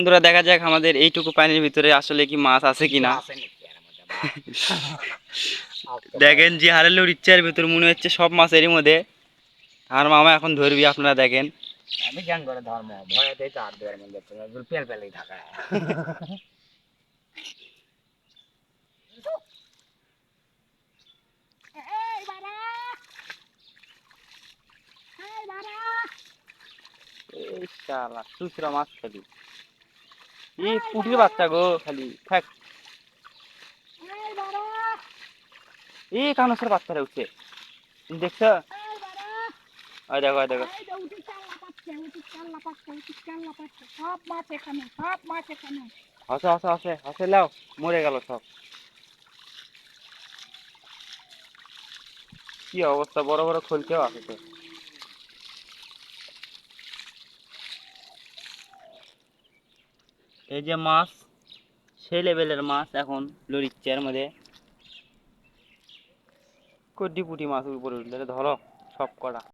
বন্ধুরা দেখা যাক আমাদের এইটুকু পানির ভিতরে আসলে কি মাছ আছে কিনা? দেখেন যে হারে ইচ্ছার ভিতর মনে হচ্ছে সব মাছ এরই মধ্যে। আর মামা এখন ধরবি আপনারা দেখেন। আমি জ্ঞান করে ধর্ম ভয়েতেই তো আর দুয়ার মধ্যে পেল পেলেই থাকা। এই শালা খুচরা মাছ খালি। পুটির বাচ্চা গো, খালি, থাক। এই কানসের বাচ্চারা উঠছে। দেখছ? ওই দেখো ওই দেখো। হাসে হাসে হাসে হাসে লাও, মরে গেল সব। কি অবস্থা, বড় বড় খোলতেও আছে তো। এই যে মাছ, সেই লেভেলের মাছ এখন লড়িচ্ছে চেয়ার মধ্যে। কড্ডি পুটি মাছ উপরে উঠলে, ধরো সব কটা।